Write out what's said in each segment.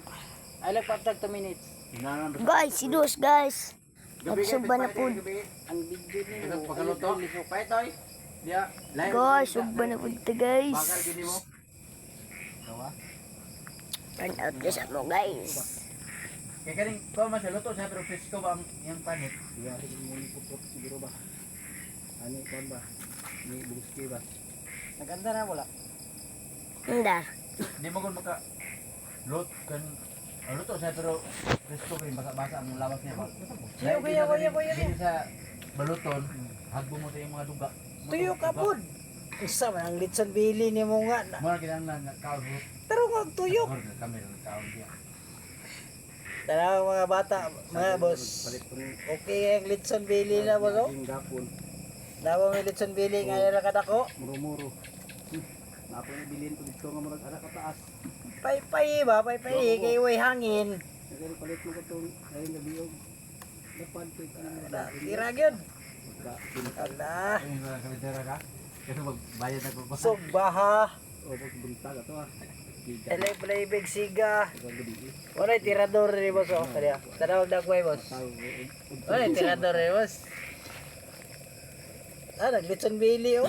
lang. I like after 2 minutes. Guys, si Dos, guys. Nagsuba na po. Ang video ni Ito, mo. pagkaluto? Kaya toy. Dia. Guys, suba na po ito, guys. Bakar gini mo. Kawa. Turn out this mo, guys. Kaya kaning ko mas luto sa pero fresco ba ang yang panit? Iya, sige mo ni pupot siguro ba. Ani kon ba? Ni buski ba? Naganda na wala. Hindi. Di mo kun maka lot kan ah, luto sa pero fresco kay basa-basa ang lawas niya ba. Siya, kuya, kuya, kuya, Dili sa baluton, hagbo mo yung mga duga. Tuyo ka. Isa man ang litson bili ni mo nga. na- Mo na nga kaon. Pero kag tuyok. Kami ng kaon diya. Tara mga bata, mga boss. Okay ang litson bili na boss. oh. Dawa may litson bili nga nila kadako. Muro-muro. Napo ni bilin ko dito nga murag ana ka taas. Pay-pay ba, pay-pay kay way hangin. Nagari palit mo ko tong ayun nga biog. Dapat ko ano Da, Tira gyud. Ala, na tira ka. Kasi magbayad na ko. sog baha. o pag buntag ato ah. Giga. Elay play big siga. Gabi. Wala tirador ni boss oh. Kaya tanaw dagway boss. Tao Wala tirador ni boss. Ah, naglitson bili oh.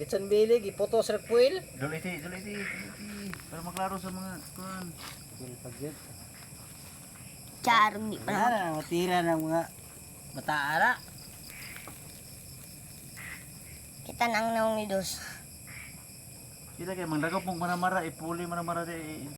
Litson bili giputo sa puil. Duliti, duliti, duliti. Para maklaro sa mga kuan. ko pagjet. Charong di pa. Ano, matira ng mga mataara. Kita nang naong ni Dos. Sila kay manglagaw pong manamara, ipuli manamara di